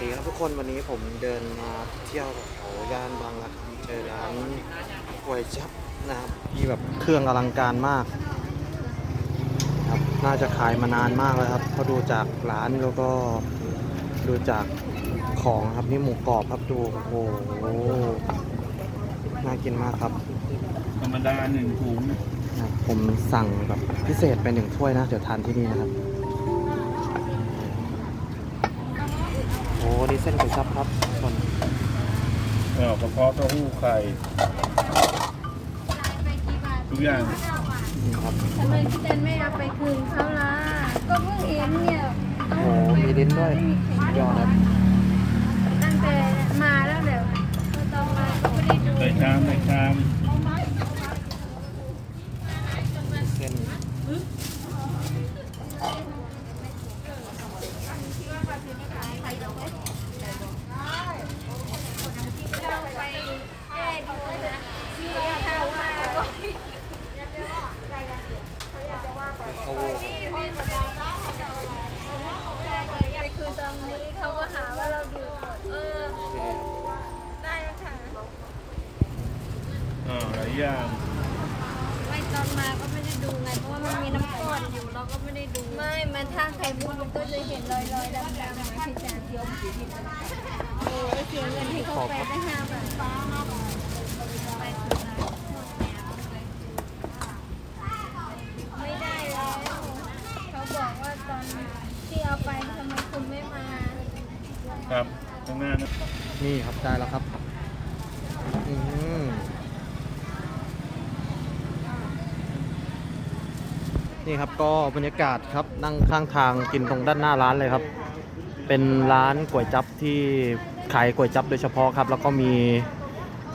ดีครับทุกคนวันนี้ผมเดินมาเที่ยวแถวย่านบางรักเจอร้านก๋วยจับนะครับที่แบบเครื่องอลังการมากครับน่าจะขายมานานมากแล้วครับเพราะดูจากร้านแล้วก็ดูจากของครับนี่หมูกรอบครับดูโอ้โหน่ากินมากครับ ธรรมดาหนึ่งถุงครับผมสั่งแบบพิเศษไปหนึ่งถ้วยนะ เดี๋ยวทานที่นี่นะครับ นี่เส้นก๋วยจั๊บครับทุกคนเออกระเพาะเต้าหู้ไข่ทุกอย่างนี่ครับทำไมพี่เต้นไม่เอาไปคืนเขาล่ะก็เพิ่งเห็นเนี่ยโอ้โหมีลิ้นด้วยยอดครับ ตั้งแต่มาแล้วเดี๋ยวก็ต้องมาก็ไม่ได้ดู ใส่ชามใส่ชาม เส้น โอ้โห ไปคืนตรงนี้เขาก็หาว่าเราดูหมดเออ ได้แล้วค่ะ อ่าหลายอย่างไม่ตอนมาก็ไม่ได้ดูไงเพราะว่ามันมีน้ำข้นอยู่เราก็ไม่ได้ดูไม่ มันถ้าใครพูดมันก็จะเห็นรอยรอยๆดำๆมาที่จานเดียวโอ้ยเสียเงินให้เขาไปได้ห้าบาทไปคืนแล้วไม่ได้แล้วเขาบอกว่าตอนที่เอาไปทำไมคุณไม่มา ครับข้างหน้านะ นี่ครับได้แล้วครับอืม นี่ครับก็บรรยากาศครับนั่งข้างทางกินตรงด้านหน้าร้านเลยครับ เป็นร้านก๋วยจั๊บที่ขายก๋วยจั๊บโดยเฉพาะครับ แล้วก็มี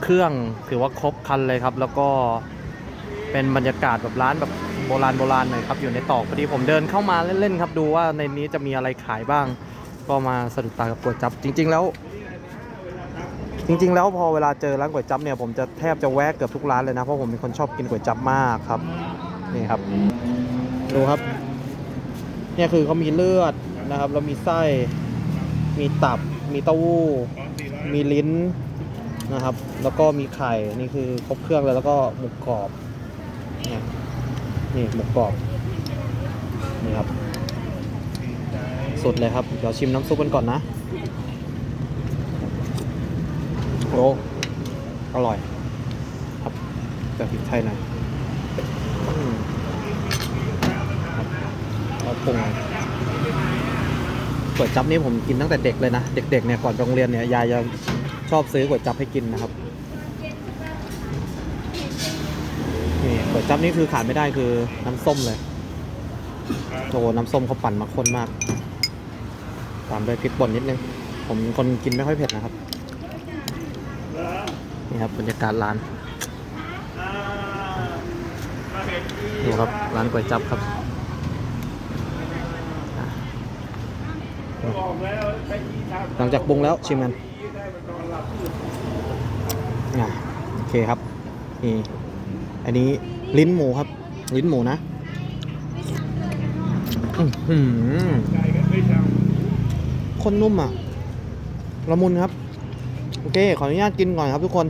เครื่องถือว่าครบครันเลยครับ แล้วก็เป็นบรรยากาศแบบร้านแบบโบราณโบราณหน่อยครับอยู่ในตอกพอดีผมเดินเข้ามาเล่นๆครับ ดูว่าในนี้จะมีอะไรขายบ้าง ก็มาสะดุดตากับก๋วยจั๊บจริง ๆ แล้ว จริง ๆ แล้วพอเวลาเจอร้านก๋วยจั๊บเนี่ยผมจะแทบจะแวะเกือบทุกร้านเลยนะเพราะผมเป็นคนชอบกินก๋วยจั๊บมากครับนี่ครับ ดูครับ เนี่ยคือเขามีเลือดนะครับ แล้วมีไส้ มีตับ มีเต้าหู้พร้อมสี่ร้อยมีลิ้นนะครับ แล้วก็มีไข่ นี่คือครบเครื่องเลยแล้วก็หมูกรอบเนี่ยนี่หมูกรอบ นี่ครับ สุดเลยครับ เดี๋ยวชิมน้ำซุปกันก่อนนะ โอ้ อร่อย ครับแต่พริกไทยหน่อยอืมครับ ปรุงก๋วยจั๊บนี่ผมกินตั้งแต่เด็กเลยนะ เด็กๆเนี่ยก่อนไปโรงเรียนเนี่ยยายจะชอบซื้อก๋วยจั๊บให้กินนะครับนี่ก๋วยจั๊บนี่คือขาดไม่ได้คือน้ำส้มเลยโอ้โหน้ำส้มเขาปั่นมาข้นมาก ตามด้วยพริกป่นนิดนึง ผมคนกินไม่ค่อยเผ็ดนะครับ นี่ครับบรรยากาศร้านดูครับร้านก๋วยจั๊บครับอะ บอกแล้วไปที่ทาง หลังจากปรุงแล้วชิมกันอะโอเคครับนี่อันนี้ลิ้นหมูครับ ลิ้นหมูนะอื้อหือใจกันไม่ทคนนุ่มอะละมุนครับ โอเค ขออนุญาตกินก่อนครับทุกคน